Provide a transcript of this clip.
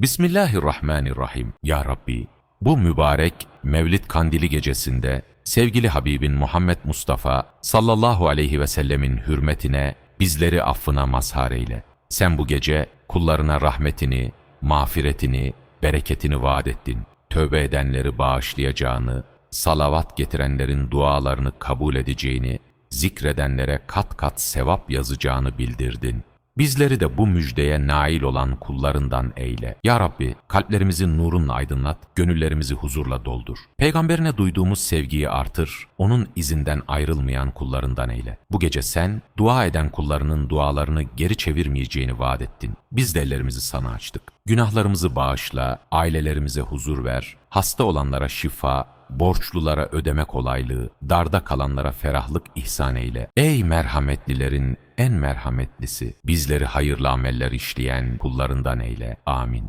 Bismillahirrahmanirrahim. Ya Rabbi, bu mübarek Mevlid Kandili gecesinde sevgili Habibin Muhammed Mustafa sallallahu aleyhi ve sellemin hürmetine bizleri affına mazhar eyle. Sen bu gece kullarına rahmetini, mağfiretini, bereketini vaat ettin. Tövbe edenleri bağışlayacağını, salavat getirenlerin dualarını kabul edeceğini, zikredenlere kat kat sevap yazacağını bildirdin. Bizleri de bu müjdeye nail olan kullarından eyle. Ya Rabbi, kalplerimizi nurunla aydınlat, gönüllerimizi huzurla doldur. Peygamberine duyduğumuz sevgiyi artır, onun izinden ayrılmayan kullarından eyle. Bu gece sen, dua eden kullarının dualarını geri çevirmeyeceğini vaat ettin. Biz de ellerimizi sana açtık. Günahlarımızı bağışla, ailelerimize huzur ver, hasta olanlara şifa, borçlulara ödeme kolaylığı, darda kalanlara ferahlık ihsan eyle. Ey merhametlilerin en merhametlisi, bizleri hayırlı ameller işleyen kullarından eyle. Amin.